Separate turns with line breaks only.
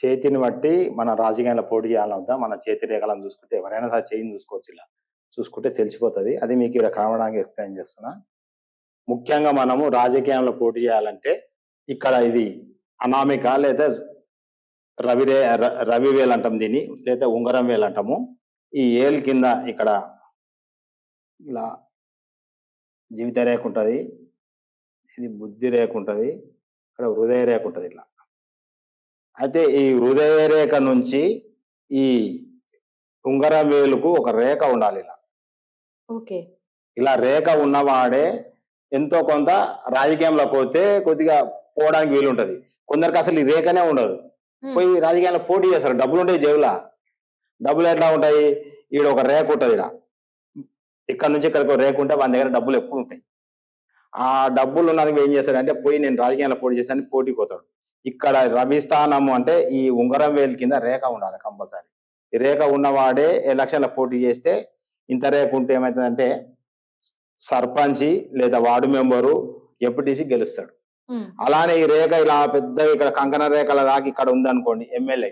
చేతిని బట్టి మన రాజకీయాల పోటీ చేయాలని వద్దా? మన చేతి రేఖలను చూసుకుంటే ఎవరైనా సరే చేయిని చూసుకోవచ్చు ఇలా. చూసుకుంటే తెలిసిపోతుంది. అది మీకు ఇక్కడ కావడానికి ఎక్స్ప్లెయిన్ చేస్తున్నా. ముఖ్యంగా మనము రాజకీయంలో పోటీ చేయాలంటే ఇక్కడ ఇది అనామిక లేదా రవిరే రవి వేలు అంటాం దీన్ని లేదా ఉంగరం వేలు అంటాము. ఈ ఏల్ కింద ఇక్కడ ఇలా జీవిత రేఖ ఉంటుంది. ఇది బుద్ధి రేఖ ఉంటుంది. ఇక్కడ హృదయ రేఖ ఉంటుంది ఇట్లా అయితే ఈ హృదయ రేఖ నుంచి ఈ ఉంగరం వేలుకు ఒక రేఖ ఉండాలి ఇలా.
ఓకే.
ఇలా రేఖ ఉన్నవాడే ఎంతో కొంత రాజకీయంలో పోతే కొద్దిగా పోవడానికి వీలుంటది. కొందరికి అసలు ఈ రేఖనే ఉండదు. పోయి రాజకీయాల్లో పోటీ చేస్తారు. డబ్బులు ఉంటాయి జేబులా డబ్బులు ఎట్లా ఉంటాయి? ఈడ ఒక రేఖ ఉంటుంది ఈడ. ఇక్కడ నుంచి ఇక్కడికి ఒక రేఖ ఉంటే వాళ్ళ దగ్గర డబ్బులు ఎప్పుడు ఉంటాయి. ఆ డబ్బులు ఉన్నది ఏం చేస్తాడంటే పోయి నేను రాజకీయాల్లో పోటీ చేశాను పోటీ పోతాడు. ఇక్కడ రవి స్థానము అంటే ఈ ఉంగరం వేలు కింద రేఖ ఉండాలి కంపల్సరీ. ఈ రేఖ ఉన్నవాడే ఎలక్షన్లో పోటీ చేస్తే ఇంత రేఖ ఉంటే ఏమవుతుందంటే సర్పంచి లేదా వార్డు మెంబరు ఎంపీటీసీ గెలుస్తాడు. అలానే ఈ రేఖ ఇలా పెద్ద ఇక్కడ కంకణ రేఖల దాకా ఇక్కడ ఉంది అనుకోండి ఎమ్మెల్యే